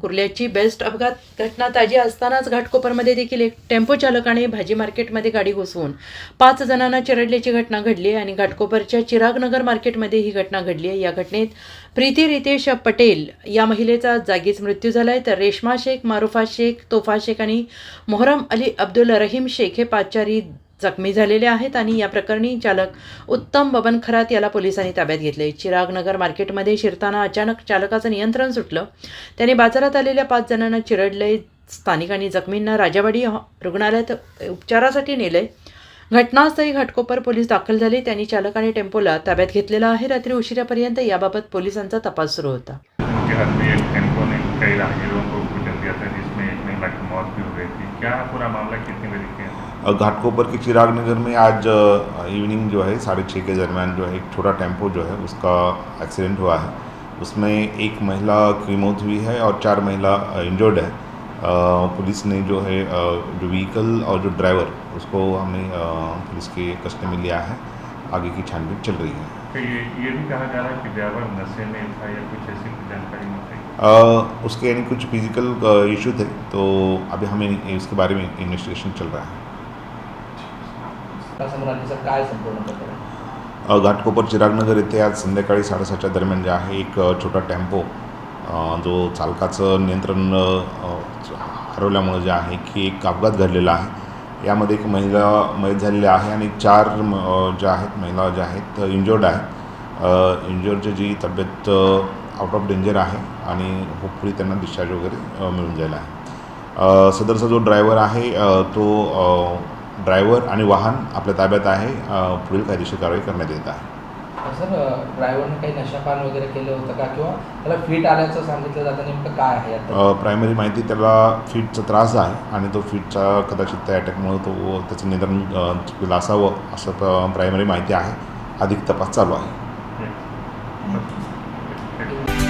कुर्ल्याची best अपघात घटना ताजी असतानाच घाटकोपरमध्ये देखील एक टेम्पो चालकाने भाजी मार्केटमध्ये गाडी घुसवून पाच जणांना चिरडल्याची घटना घडली आहे आणि घाटकोपरच्या चिरागनगर मार्केटमध्ये ही घटना घडली आहे. या घटनेत प्रीती रितेश पटेल या महिलेचा जागीच मृत्यू झाला आहे तर रेश्मा शेख मारुफा शेख तोफा शेख आणि मोहरम अली अब्दुल रहीम शेख हे पाचारी जखमी झालेले आहेत आणि या प्रकरणी चालक उत्तम बबन खरात याला पोलिसांनी ताब्यात घेतले. चिरागनगर मार्केटमध्ये शिरताना अचानक चालकाचं नियंत्रण सुटलं. त्याने बाजारात आलेल्या पाच जणांना चिरडले. स्थानिकांनी जखमींना राजावाडी रुग्णालयात उपचारासाठी नेले. घटनास्थळी घाटकोपर पोलीस दाखल झाले. त्यांनी चालक आणि टेम्पोला ताब्यात घेतलेला आहे. रात्री उशिरापर्यंत याबाबत पोलिसांचा तपास सुरू होता. थी क्या पूरा मामला कितने बजे के घाटकोपर के चिराग नगर में आज इवनिंग जो है साढ़े छः के दरमियान जो है एक छोटा टेंपो जो है उसका एक्सीडेंट हुआ है। उसमें एक महिला की मौत हुई है और चार महिला इंजर्ड है। पुलिस ने जो है जो व्हीकल और जो ड्राइवर उसको हमने पुलिस के कस्टडी में लिया है। आगे की छानबीन चल रही है। तो ये ये भी कहा जा रहा है कि ड्राइवर नशे में था या कुछ ऐसी जानकारी मिल रही उसके यानी कुछ फिजिकल इशू थे तो अभी हमें इसके बारे में इन्वेस्टिगेशन चल रहा है। घाटकोपर चिरागनगर येथे आज संध्याकाळी साडेसातच्या दरम्यान जे आहे एक छोटा टेम्पो जो चालकाचं नियंत्रण हरवल्यामुळे जे आहे की एक अपघात घडलेला आहे. यामध्ये एक महिला मयत झालेली आहे आणि चार ज्या आहेत महिला ज्या आहेत इंजर्ड आहे इंजर्डची जी तब्येत आउट ऑफ डेंजर आहे आणि होपफुली त्यांना डिस्चार्ज वगैरे मिळून जायला आहे. अ, सदरचा जो ड्रायव्हर आहे अ, तो ड्रायव्हर आणि वाहन आपल्या ताब्यात आहे पुढील कायदेशीर कारवाई करण्यात येत आहे. सर ड्रायव्हरने काही नशापान वगैरे केलं होतं का? किंवा त्याला फिट आल्याचं सांगितलं जातं नेमकं काय आहे प्रायमरी माहिती त्याला फिटचा त्रास आहे आणि तो फिटचा कदाचित त्या अटॅकमुळे तो त्याचं निदान अ, चुकलेलं असावं असं प्रायमरी माहिती आहे. अधिक तपास चालू आहे. Martin.